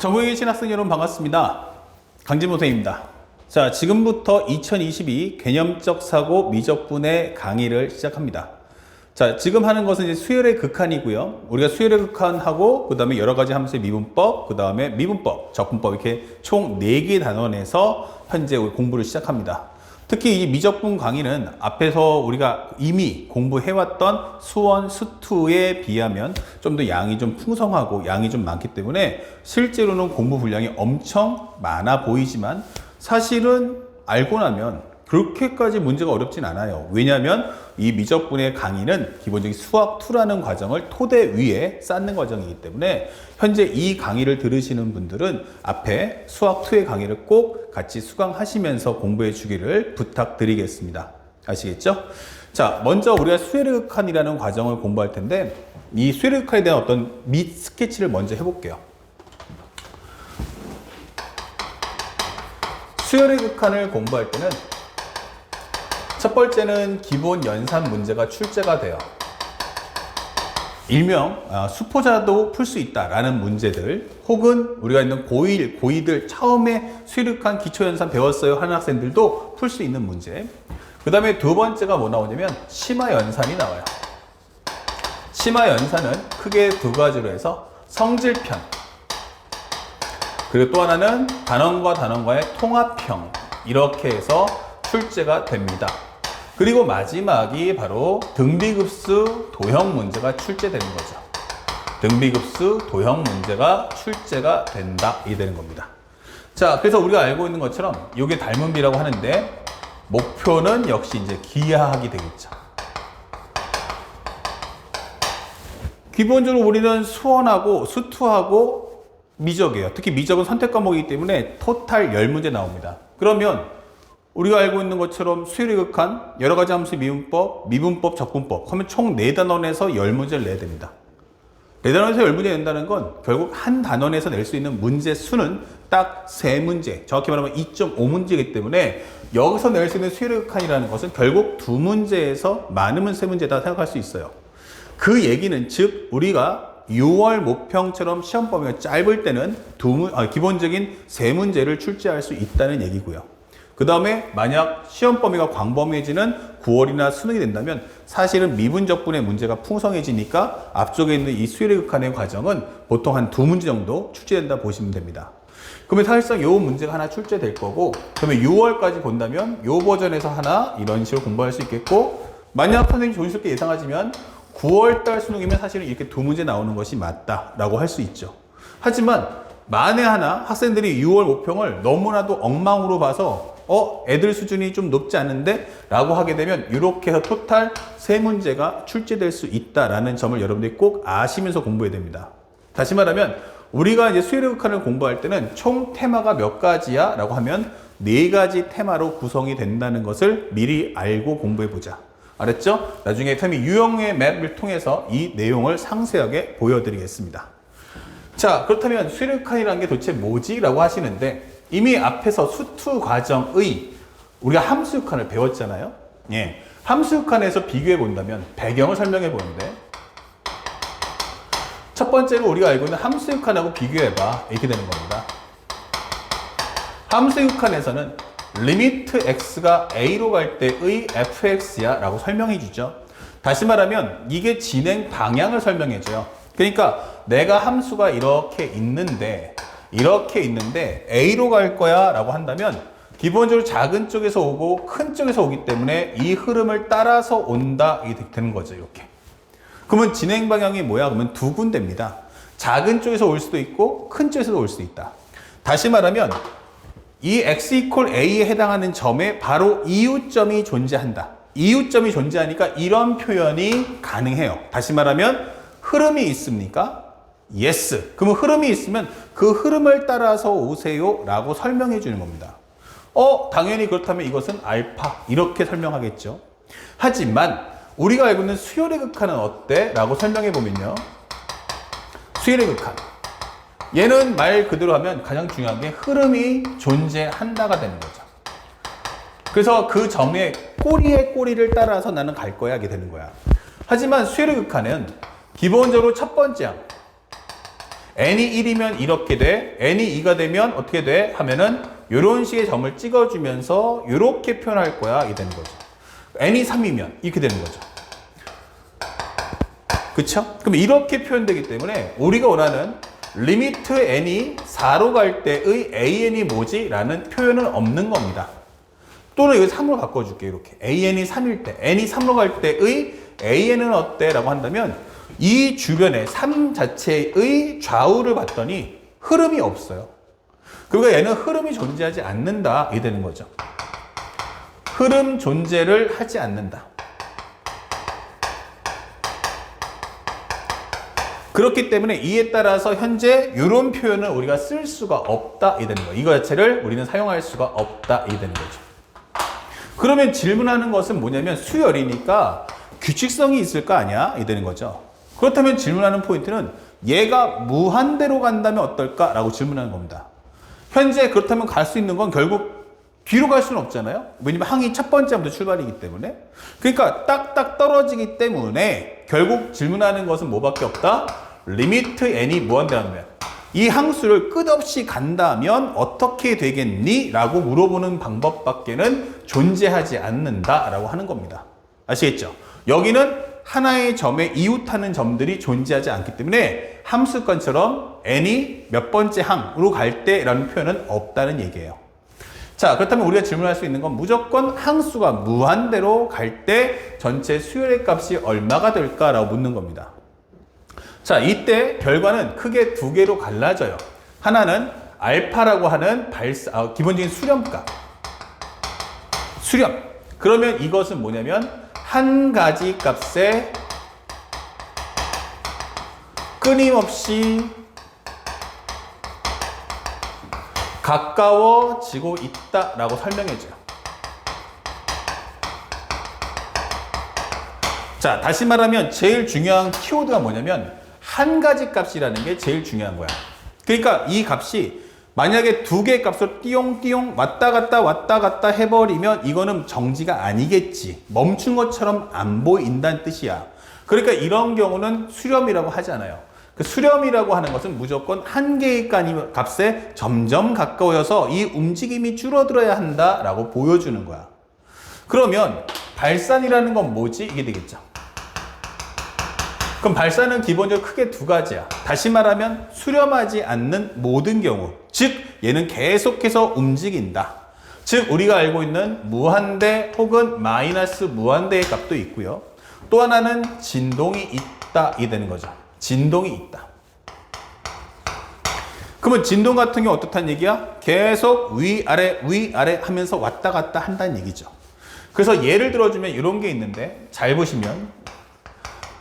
전국에 계신 학생 여러분 반갑습니다. 강진모 선생님입니다. 자, 지금부터 2022 개념적 사고 미적분의 강의를 시작합니다. 자, 지금 하는 것은 이제 수열의 극한이고요. 우리가 수열의 극한하고 그다음에 여러 가지 함수의 미분법, 그다음에 미분법, 적분법 이렇게 총 4개 단원에서 현재 공부를 시작합니다. 특히 이 미적분 강의는 앞에서 우리가 이미 공부해왔던 수원, 수투에 비하면 좀 더 양이 좀 풍성하고 양이 좀 많기 때문에 실제로는 공부 분량이 엄청 많아 보이지만 사실은 알고 나면 그렇게까지 문제가 어렵진 않아요. 왜냐하면 이 미적분의 강의는 기본적인 수학 2라는 과정을 토대 위에 쌓는 과정이기 때문에 현재 이 강의를 들으시는 분들은 앞에 수학 2의 강의를 꼭 같이 수강하시면서 공부해 주기를 부탁드리겠습니다. 아시겠죠? 자, 먼저 우리가 극한이라는 과정을 공부할 텐데 이 극한에 대한 어떤 밑 스케치를 먼저 해볼게요. 수열의 극한을 공부할 때는 첫 번째는 기본 연산 문제가 출제가 돼요. 일명 아, 수포자도 풀 수 있다라는 문제들 혹은 우리가 있는 고1, 고2들 처음에 수력한 기초연산 배웠어요 하는 학생들도 풀 수 있는 문제. 그 다음에 두 번째가 뭐 나오냐면 심화연산이 나와요. 심화연산은 크게 두 가지로 해서 성질편 그리고 또 하나는 단원과 단원과의 통합형 이렇게 해서 출제가 됩니다 그리고 마지막이 바로 등비급수 도형 문제가 출제되는 거죠. 등비급수 도형 문제가 출제가 된다. 이 되는 겁니다. 자, 그래서 우리가 알고 있는 것처럼 이게 닮은 비라고 하는데 목표는 역시 이제 기하학이 되겠죠. 기본적으로 우리는 수원하고 수투하고 미적이에요. 특히 미적은 선택 과목이기 때문에 토탈 10문제 나옵니다. 그러면 우리가 알고 있는 것처럼 수열의 극한, 여러 가지 함수 미분법, 미분법, 적분법 하면 총 4단원에서 10문제를 내야 됩니다. 4단원에서 10문제 낸다는 건 결국 한 단원에서 낼 수 있는 문제 수는 딱 3문제, 정확히 말하면 2.5문제이기 때문에 여기서 낼 수 있는 수열의 극한이라는 것은 결국 두 문제에서 많으면 세 문제다 생각할 수 있어요. 그 얘기는 즉 우리가 6월 모평처럼 시험 범위가 짧을 때는 두 문, 아, 기본적인 세 문제를 출제할 수 있다는 얘기고요. 그 다음에 만약 시험 범위가 광범위해지는 9월이나 수능이 된다면 사실은 미분적분의 문제가 풍성해지니까 앞쪽에 있는 이 수열의 극한의 과정은 보통 한 두 문제 정도 출제된다 보시면 됩니다. 그러면 사실상 요 문제가 하나 출제될 거고 그러면 6월까지 본다면 요 버전에서 하나 이런 식으로 공부할 수 있겠고 만약 선생님이 조심스럽게 예상하지만 9월달 수능이면 사실은 이렇게 두 문제 나오는 것이 맞다라고 할 수 있죠. 하지만 만에 하나 학생들이 6월 모평을 너무나도 엉망으로 봐서 어 애들 수준이 좀 높지 않은데 라고 하게 되면 이렇게 해서 토탈 세 문제가 출제될 수 있다라는 점을 여러분들이 꼭 아시면서 공부해야 됩니다. 다시 말하면 우리가 이제 수열의 극한을 공부할 때는 총 테마가 몇 가지야? 라고 하면 네 가지 테마로 구성이 된다는 것을 미리 알고 공부해 보자. 알았죠? 나중에 템이 유형의 맵을 통해서 이 내용을 상세하게 보여드리겠습니다. 자, 그렇다면 수열의 극한이라는 게 도대체 뭐지? 라고 하시는데 이미 앞에서 수투 과정의 우리가 함수 극한을 배웠잖아요. 예. 함수 극한에서 비교해 본다면 배경을 설명해 보는데 첫 번째로 우리가 알고 있는 함수 극한하고 비교해 봐. 이렇게 되는 겁니다. 함수 극한에서는 리미트 x가 a로 갈 때의 fx야 라고 설명해 주죠. 다시 말하면 이게 진행 방향을 설명해 줘요. 그러니까 내가 함수가 이렇게 있는데 이렇게 있는데 A로 갈 거야 라고 한다면 기본적으로 작은 쪽에서 오고 큰 쪽에서 오기 때문에 이 흐름을 따라서 온다. 이게 되는 거죠 이렇게. 그러면 진행 방향이 뭐야? 그러면 두 군데입니다. 작은 쪽에서 올 수도 있고 큰 쪽에서도 올 수 있다. 다시 말하면 이 x 이퀄 a에 해당하는 점에 바로 이웃점이 존재한다. 이웃점이 존재하니까 이런 표현이 가능해요. 다시 말하면 흐름이 있습니까? Yes. 그러면 흐름이 있으면 그 흐름을 따라서 오세요 라고 설명해 주는 겁니다. 어, 당연히 그렇다면 이것은 알파. 이렇게 설명하겠죠. 하지만 우리가 알고 있는 수열의 극한은 어때? 라고 설명해 보면요. 수열의 극한. 얘는 말 그대로 하면 가장 중요한 게 흐름이 존재한다가 되는 거죠. 그래서 그 점의 꼬리에 꼬리를 따라서 나는 갈 거야 하게 되는 거야. 하지만 수열의 극한은 기본적으로 첫 번째 항, n이 1이면 이렇게 돼. n이 2가 되면 어떻게 돼? 하면은 이런 식의 점을 찍어주면서 이렇게 표현할 거야. 이 되는 거죠. n이 3이면 이렇게 되는 거죠. 그쵸? 그럼 이렇게 표현되기 때문에 우리가 원하는 리미트 n이 4로 갈 때의 an이 뭐지? 라는 표현은 없는 겁니다. 또는 이거 3으로 바꿔줄게 이렇게 an이 3일 때 n이 3으로 갈 때의 an은 어때? 라고 한다면 이 주변에 3 자체의 좌우를 봤더니 흐름이 없어요. 그리고 얘는 흐름이 존재하지 않는다 이 되는 거죠. 흐름 존재를 하지 않는다. 그렇기 때문에 이에 따라서 현재 이런 표현을 우리가 쓸 수가 없다 이 되는 거예요. 이거 자체를 우리는 사용할 수가 없다 이 되는 거죠. 그러면 질문하는 것은 뭐냐면 수열이니까 규칙성이 있을 거 아니야? 이 되는 거죠. 그렇다면 질문하는 포인트는 얘가 무한대로 간다면 어떨까? 라고 질문하는 겁니다. 현재 그렇다면 갈 수 있는 건 결국 뒤로 갈 수는 없잖아요. 왜냐면 항이 첫 번째부터 출발이기 때문에. 그러니까 딱딱 떨어지기 때문에 결국 질문하는 것은 뭐밖에 없다? 리미트 n이 무한대라면 이 항수를 끝없이 간다면 어떻게 되겠니? 라고 물어보는 방법밖에는 존재하지 않는다 라고 하는 겁니다. 아시겠죠? 여기는 하나의 점에 이웃하는 점들이 존재하지 않기 때문에 함수권처럼 n이 몇 번째 항으로 갈 때라는 표현은 없다는 얘기예요. 자, 그렇다면 우리가 질문할 수 있는 건 무조건 항수가 무한대로 갈 때 전체 수열의 값이 얼마가 될까라고 묻는 겁니다. 자, 이때 결과는 크게 두 개로 갈라져요. 하나는 알파라고 하는 발사, 아, 기본적인 수렴값. 수렴. 그러면 이것은 뭐냐면 한 가지 값에 끊임없이 가까워지고 있다라고 설명해줘요. 자, 다시 말하면 제일 중요한 키워드가 뭐냐면 한 가지 값이라는 게 제일 중요한 거야. 그러니까 이 값이 만약에 두 개의 값으로 띠용띠용 왔다 갔다 왔다 갔다 해버리면 이거는 정지가 아니겠지. 멈춘 것처럼 안 보인다는 뜻이야. 그러니까 이런 경우는 수렴이라고 하잖아요. 그 수렴이라고 하는 것은 무조건 한 개의 값에 점점 가까워져서 이 움직임이 줄어들어야 한다라고 보여주는 거야. 그러면 발산이라는 건 뭐지? 이게 되겠죠. 그럼 발산은 기본적으로 크게 두 가지야. 다시 말하면 수렴하지 않는 모든 경우. 즉, 얘는 계속해서 움직인다. 즉, 우리가 알고 있는 무한대 혹은 마이너스 무한대의 값도 있고요. 또 하나는 진동이 있다. 이 되는 거죠. 진동이 있다. 그러면 진동 같은 경우 어떻다는 얘기야? 계속 위아래 위아래 하면서 왔다 갔다 한다는 얘기죠. 그래서 예를 들어주면 이런 게 있는데 잘 보시면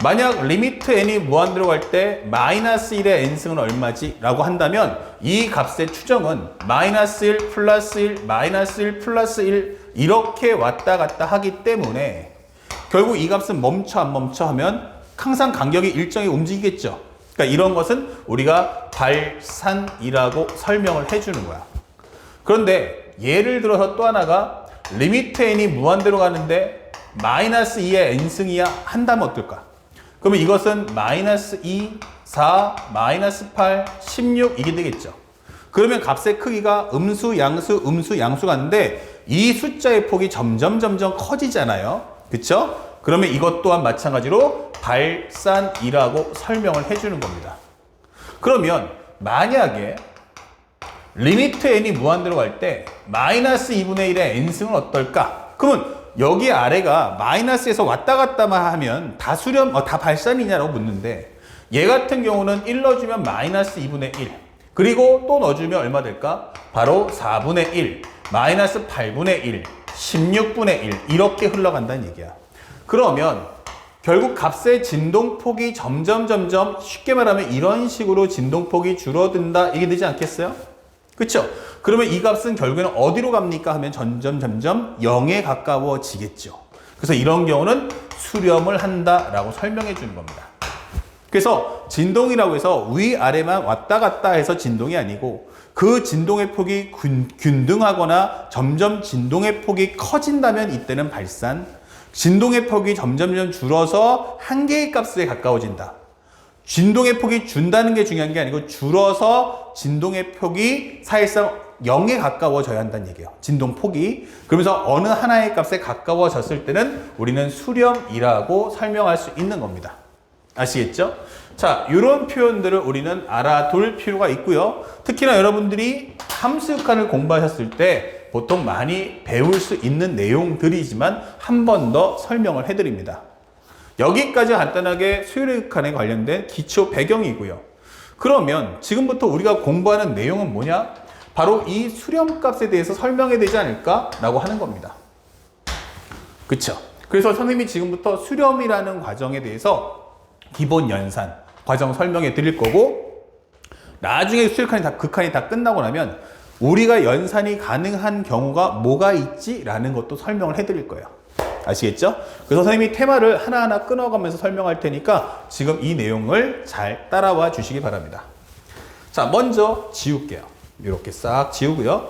만약 리미트 n이 무한대로 갈때 마이너스 1의 n승은 얼마지? 라고 한다면 이 값의 추정은 마이너스 1 플러스 1 마이너스 1 플러스 1 이렇게 왔다 갔다 하기 때문에 결국 이 값은 멈춰 안 멈춰 하면 항상 간격이 일정히 움직이겠죠. 그러니까 이런 것은 우리가 발산이라고 설명을 해주는 거야. 그런데 예를 들어서 또 하나가 리미트 n이 무한대로 가는데 마이너스 2의 n승이야 한다면 어떨까? 그러면 이것은 마이너스 2, 4, 마이너스 8, 16 이게 되겠죠. 그러면 값의 크기가 음수, 양수, 음수, 양수가 있는데 이 숫자의 폭이 점점 점점 커지잖아요. 그쵸? 그러면 이것 또한 마찬가지로 발산이라고 설명을 해주는 겁니다. 그러면 만약에 리미트 n이 무한대로 갈 때 마이너스 2분의 1의 n승은 어떨까? 그러면 여기 아래가 마이너스에서 왔다 갔다만 하면 다 수렴, 어, 다 발산이냐라고 묻는데 얘 같은 경우는 1 넣어주면 마이너스 2분의 1 그리고 또 넣어주면 얼마 될까? 바로 4분의 1 마이너스 8분의 1 16분의 1 이렇게 흘러간다는 얘기야 그러면 결국 값의 진동폭이 점점 점점 쉽게 말하면 이런 식으로 진동폭이 줄어든다 이게 되지 않겠어요? 그렇죠? 그러면 이 값은 결국에는 어디로 갑니까 하면 점점 점점 0에 가까워지겠죠. 그래서 이런 경우는 수렴을 한다라고 설명해 주는 겁니다. 그래서 진동이라고 해서 위아래만 왔다 갔다 해서 진동이 아니고 그 진동의 폭이 균 등하거나 점점 진동의 폭이 커진다면 이때는 발산, 진동의 폭이 점점 줄어서 한 개의 값에 가까워진다. 진동의 폭이 준다는 게 중요한 게 아니고 줄어서 진동의 폭이 사실상 0에 가까워져야 한다는 얘기예요. 진동 폭이. 그러면서 어느 하나의 값에 가까워졌을 때는 우리는 수렴이라고 설명할 수 있는 겁니다. 아시겠죠? 자, 이런 표현들을 우리는 알아둘 필요가 있고요. 특히나 여러분들이 함수칸을 공부하셨을 때 보통 많이 배울 수 있는 내용들이지만 한 번 더 설명을 해드립니다. 여기까지 간단하게 수요일칸에 관련된 기초 배경이고요. 그러면 지금부터 우리가 공부하는 내용은 뭐냐? 바로 이 수렴값에 대해서 설명해야 되지 않을까라고 하는 겁니다. 그쵸? 그래서 선생님이 지금부터 수렴이라는 과정에 대해서 기본 연산 과정 설명해 드릴 거고 나중에 수일칸이 다 극한이 다 끝나고 나면 우리가 연산이 가능한 경우가 뭐가 있지 라는 것도 설명을 해 드릴 거예요. 아시겠죠? 그래서 선생님이 테마를 하나하나 끊어가면서 설명할 테니까 지금 이 내용을 잘 따라와 주시기 바랍니다. 자, 먼저 지울게요. 이렇게 싹 지우고요.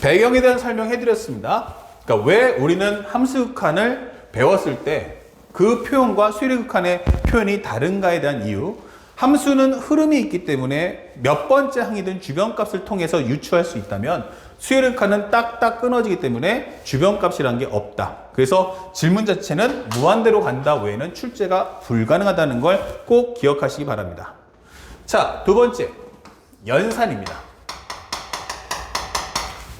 배경에 대한 설명해 드렸습니다. 그러니까 왜 우리는 함수극한을 배웠을 때 그 표현과 수리극한의 표현이 다른가에 대한 이유. 함수는 흐름이 있기 때문에 몇 번째 항이든 주변값을 통해서 유추할 수 있다면 수열극한은 딱딱 끊어지기 때문에 주변값이란 게 없다. 그래서 질문 자체는 무한대로 간다 외에는 출제가 불가능하다는 걸 꼭 기억하시기 바랍니다. 자, 두 번째. 연산입니다.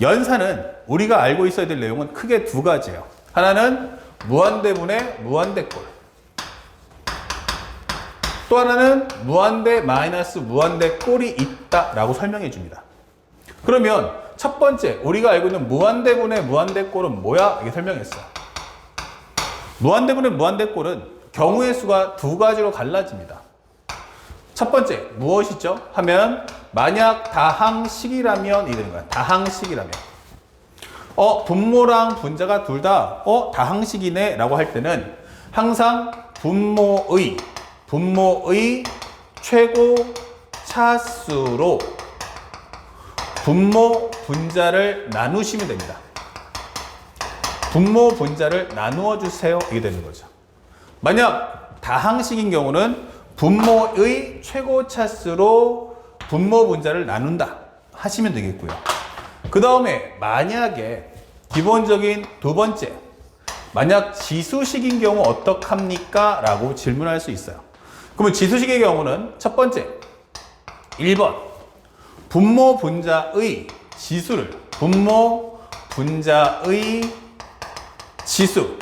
연산은 우리가 알고 있어야 될 내용은 크게 두 가지예요. 하나는 무한대분의 무한대꼴. 또 하나는 무한대 마이너스 무한대 꼴이 있다라고 설명해 줍니다. 그러면 첫 번째 우리가 알고 있는 무한대분의 무한대꼴은 뭐야? 이게 설명했어요. 무한대분의 무한대꼴은 경우의 수가 두 가지로 갈라집니다. 첫 번째 무엇이죠? 하면 만약 다항식이라면 이 되는 거야. 다항식이라면. 어 분모랑 분자가 둘 다 어 다항식이네라고 할 때는 항상 분모의 분모의 최고 차수로 분모 분자를 나누시면 됩니다. 분모 분자를 나누어 주세요. 이게 되는 거죠. 만약 다항식인 경우는 분모의 최고 차수로 분모 분자를 나눈다 하시면 되겠고요. 그 다음에 만약에 기본적인 두 번째 만약 지수식인 경우 어떡합니까? 라고 질문할 수 있어요. 그러면 지수식의 경우는 첫 번째 1번 분모 분자의 지수를 분모 분자의 지수를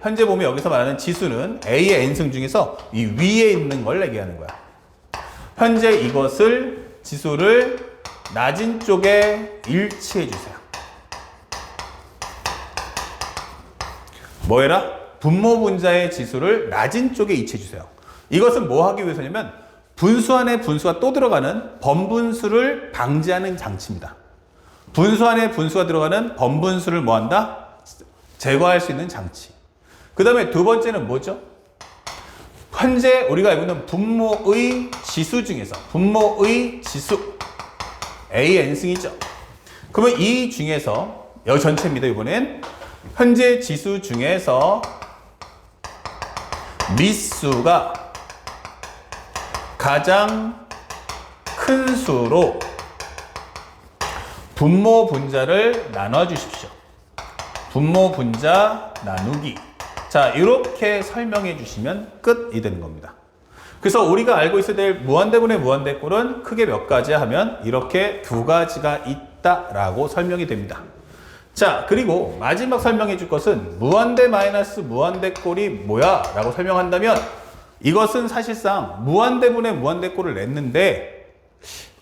현재 보면 여기서 말하는 지수는 A의 n승 중에서 이 위에 있는 걸 얘기하는 거야. 현재 이것을 지수를 낮은 쪽에 일치해 주세요. 뭐해라? 분모 분자의 지수를 낮은 쪽에 이치해 주세요. 이것은 뭐 하기 위해서냐면 분수 안에 분수가 또 들어가는 번분수를 방지하는 장치입니다. 분수 안에 분수가 들어가는 번분수를 뭐 한다? 제거할 수 있는 장치. 그 다음에 두 번째는 뭐죠? 현재 우리가 알고 있는 분모의 지수 중에서 분모의 지수 A n승이죠. 그러면 이 중에서 여기 전체입니다. 이번엔 현재 지수 중에서 미수가 가장 큰 수로 분모 분자를 나눠 주십시오. 분모 분자 나누기. 자, 이렇게 설명해 주시면 끝이 되는 겁니다. 그래서 우리가 알고 있어야 될 무한대분의 무한대꼴은 크게 몇 가지 하면 이렇게 두 가지가 있다라고 설명이 됩니다. 자, 그리고 마지막 설명해 줄 것은 무한대 마이너스 무한대 꼴이 뭐야? 라고 설명한다면 이것은 사실상 무한대분의 무한대꼴을 냈는데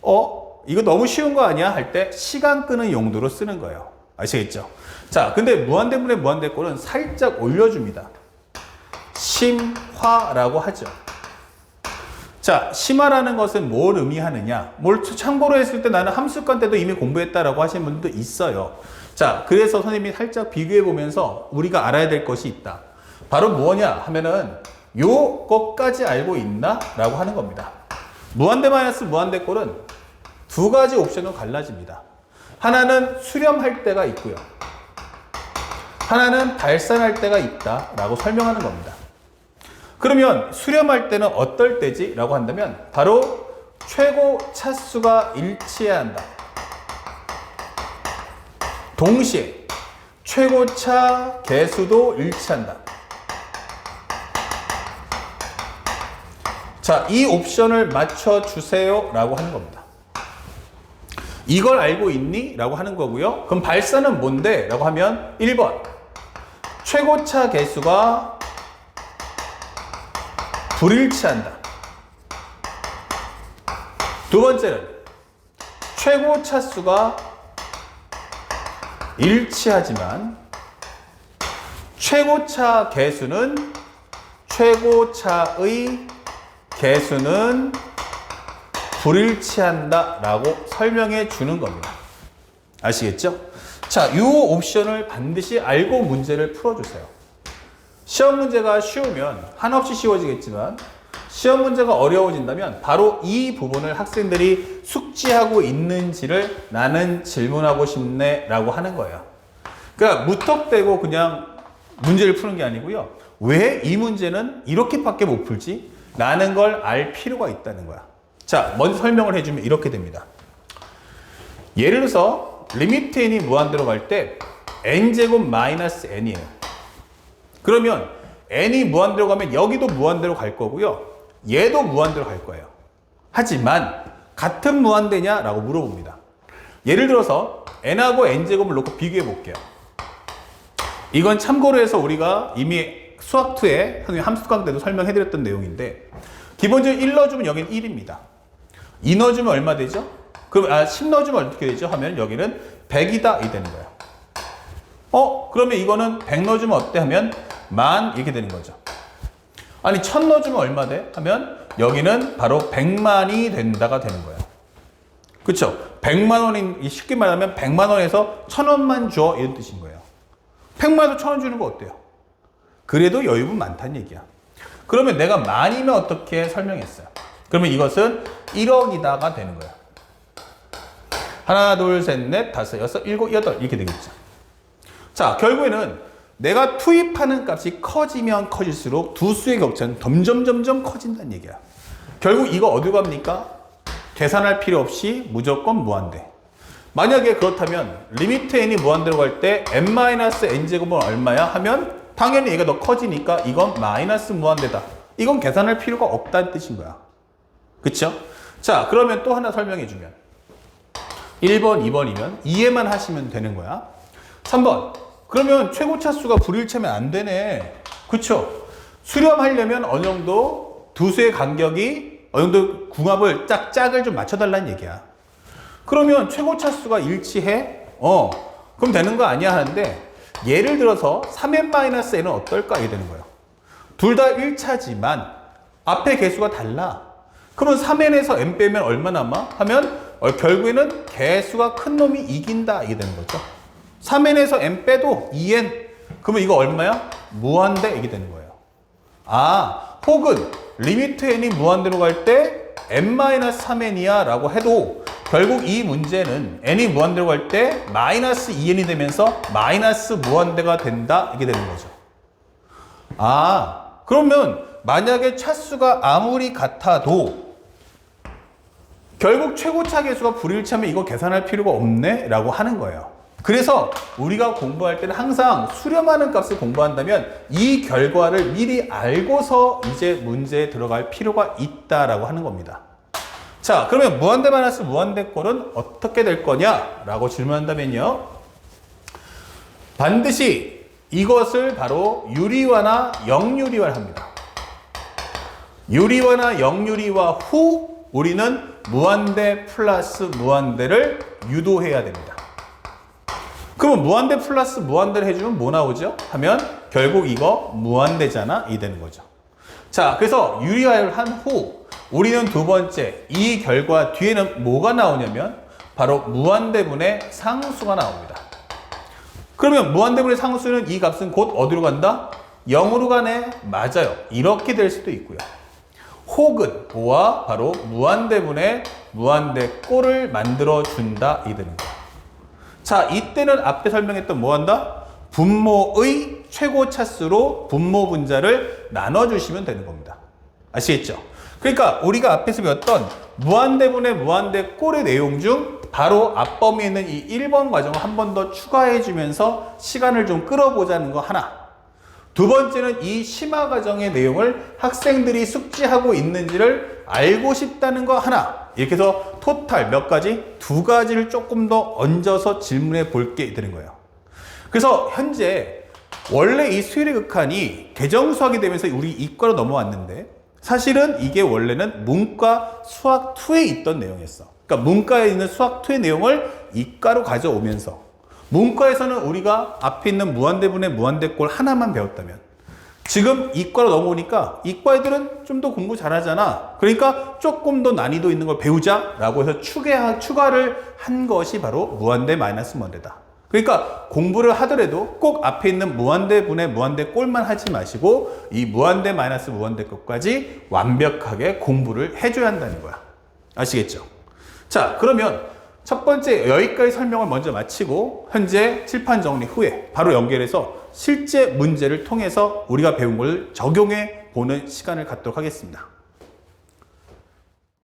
어? 이거 너무 쉬운 거 아니야? 할 때 시간 끄는 용도로 쓰는 거예요. 아시겠죠? 자, 근데 무한대분의 무한대꼴은 살짝 올려줍니다. 심화라고 하죠. 자, 심화라는 것은 뭘 의미하느냐? 뭘 참고로 했을 때 나는 함수권 때도 이미 공부했다라고 하시는 분들도 있어요. 자, 그래서 선생님이 살짝 비교해 보면서 우리가 알아야 될 것이 있다. 바로 뭐냐 하면은 요 것까지 알고 있나? 라고 하는 겁니다. 무한대 마이너스 무한대 꼴은 두 가지 옵션으로 갈라집니다. 하나는 수렴할 때가 있고요. 하나는 발산할 때가 있다. 라고 설명하는 겁니다. 그러면 수렴할 때는 어떨 때지? 라고 한다면 바로 최고 차수가 일치해야 한다. 동시에 최고차 개수도 일치한다. 자, 이 옵션을 맞춰주세요. 라고 하는 겁니다. 이걸 알고 있니? 라고 하는 거고요. 그럼 발사는 뭔데? 라고 하면 1번. 최고차 개수가 불일치한다. 두 번째는 최고 차수가 일치하지만 최고차 개수는 최고차의 개수는 불일치한다 라고 설명해 주는 겁니다. 아시겠죠? 자, 이 옵션을 반드시 알고 문제를 풀어주세요. 시험 문제가 쉬우면 한없이 쉬워지겠지만 시험 문제가 어려워진다면 바로 이 부분을 학생들이 숙지하고 있는지를 나는 질문하고 싶네 라고 하는 거예요. 그러니까 무턱대고 그냥 문제를 푸는 게 아니고요. 왜 이 문제는 이렇게밖에 못 풀지? 라는 걸 알 필요가 있다는 거야. 자, 먼저 설명을 해주면 이렇게 됩니다. 예를 들어서 리미트 n이 무한대로 갈 때 n제곱 마이너스 n이에요. 그러면 n이 무한대로 가면 여기도 무한대로 갈 거고요. 얘도 무한대로 갈 거예요. 하지만 같은 무한대냐라고 물어봅니다. 예를 들어서 n하고 n제곱을 놓고 비교해 볼게요. 이건 참고로 해서 우리가 이미 수학 2에 함수 강 때도 설명해 드렸던 내용인데 기본적으로 1 넣어주면 여기는 1입니다. 2 넣어주면 얼마 되죠? 그럼 아, 10 넣어주면 어떻게 되죠? 하면 여기는 100이다 이 되는 거예요. 어? 그러면 이거는 100 넣어주면 어때? 하면 만 이렇게 되는 거죠. 아니 1000 넣어주면 얼마 돼? 하면 여기는 바로 100만이 된다가 되는 거예요. 그쵸? 100만 원인 쉽게 말하면 100만 원에서 1000원만 줘 이런 뜻인 거예요. 100만 원에서 1000원 주는 거 어때요? 그래도 여유분 많다는 얘기야. 그러면 내가 만이면 어떻게 설명했어요? 그러면 이것은 1억이다가 되는 거야. 하나, 둘, 셋, 넷, 다섯, 여섯, 일곱, 여덟 이렇게 되겠죠. 자, 결국에는 내가 투입하는 값이 커지면 커질수록 두 수의 격차는 점점 점점 커진다는 얘기야. 결국 이거 어디 갑니까? 계산할 필요 없이 무조건 무한대. 만약에 그렇다면 리미트 n이 무한대로 갈 때 n-n제곱은 얼마야? 하면 당연히 얘가 더 커지니까 이건 마이너스 무한대다. 이건 계산할 필요가 없다는 뜻인 거야. 그쵸? 자, 그러면 또 하나 설명해 주면 1번, 2번이면 이해만 하시면 되는 거야. 3번. 그러면 최고 차수가 불일치면 안 되네. 그쵸? 수렴하려면 어느 정도 두 수의 간격이 어느 정도 궁합을 짝, 짝을 좀 맞춰달라는 얘기야. 그러면 최고 차수가 일치해? 어. 그럼 되는 거 아니야 하는데 예를 들어서 3n-n은 어떨까? 이게 되는 거예요. 둘 다 1차지만 앞에 개수가 달라. 그러면 3n에서 n 빼면 얼마 남아? 하면 어, 결국에는 개수가 큰 놈이 이긴다. 이게 되는 거죠. 3n에서 n 빼도 2n. 그러면 이거 얼마야? 무한대 이게 되는 거예요. 아, 혹은 리미트 n이 무한대로 갈 때 n-3n이야 라고 해도 결국 이 문제는 n이 무한대로 갈 때 마이너스 2n이 되면서 마이너스 무한대가 된다 이게 되는 거죠. 아, 그러면 만약에 차수가 아무리 같아도 결국 최고차 계수가 불일치하면 이거 계산할 필요가 없네 라고 하는 거예요. 그래서 우리가 공부할 때는 항상 수렴하는 값을 공부한다면 이 결과를 미리 알고서 이제 문제에 들어갈 필요가 있다라고 하는 겁니다. 자, 그러면 무한대 마이너스 무한대 꼴은 어떻게 될 거냐? 라고 질문한다면요. 반드시 이것을 바로 유리화나 역유리화를 합니다. 유리화나 역유리화 후 우리는 무한대 플러스 무한대를 유도해야 됩니다. 그러면 무한대 플러스 무한대를 해주면 뭐 나오죠? 하면 결국 이거 무한대잖아 이 되는 거죠. 자, 그래서 유리화를 한 후 우리는 두 번째 이 결과 뒤에는 뭐가 나오냐면 바로 무한대분의 상수가 나옵니다. 그러면 무한대분의 상수는 이 값은 곧 어디로 간다? 0으로 가네? 맞아요. 이렇게 될 수도 있고요. 혹은 와 바로 무한대분의 무한대 꼴을 만들어 준다 이 되는 거예요. 자, 이때는 앞에 설명했던 뭐 한다? 분모의 최고 차수로 분모 분자를 나눠주시면 되는 겁니다. 아시겠죠? 그러니까 우리가 앞에서 배웠던 무한대분의 무한대 꼴의 내용 중 바로 앞범위에 있는 이 1번 과정을 한 번 더 추가해 주면서 시간을 좀 끌어보자는 거 하나. 두 번째는 이 심화 과정의 내용을 학생들이 숙지하고 있는지를 알고 싶다는 거 하나. 이렇게 해서 토탈 몇 가지? 두 가지를 조금 더 얹어서 질문해 볼 게 되는 거예요. 그래서 현재 원래 이 수열의 극한이 개정수학이 되면서 우리 이과로 넘어왔는데 사실은 이게 원래는 문과 수학 2에 있던 내용이었어. 그러니까 문과에 있는 수학 2의 내용을 이과로 가져오면서 문과에서는 우리가 앞에 있는 무한대분의 무한대꼴 하나만 배웠다면 지금 이과로 넘어오니까 이과 애들은 좀 더 공부 잘하잖아. 그러니까 조금 더 난이도 있는 걸 배우자라고 해서 추가, 추가를 한 것이 바로 무한대 마이너스 무한대다. 그러니까 공부를 하더라도 꼭 앞에 있는 무한대 분의 무한대 꼴만 하지 마시고 이 무한대 마이너스 무한대 것까지 완벽하게 공부를 해줘야 한다는 거야. 아시겠죠? 자, 그러면 첫 번째 여기까지 설명을 먼저 마치고 현재 칠판 정리 후에 바로 연결해서 실제 문제를 통해서 우리가 배운 걸 적용해 보는 시간을 갖도록 하겠습니다.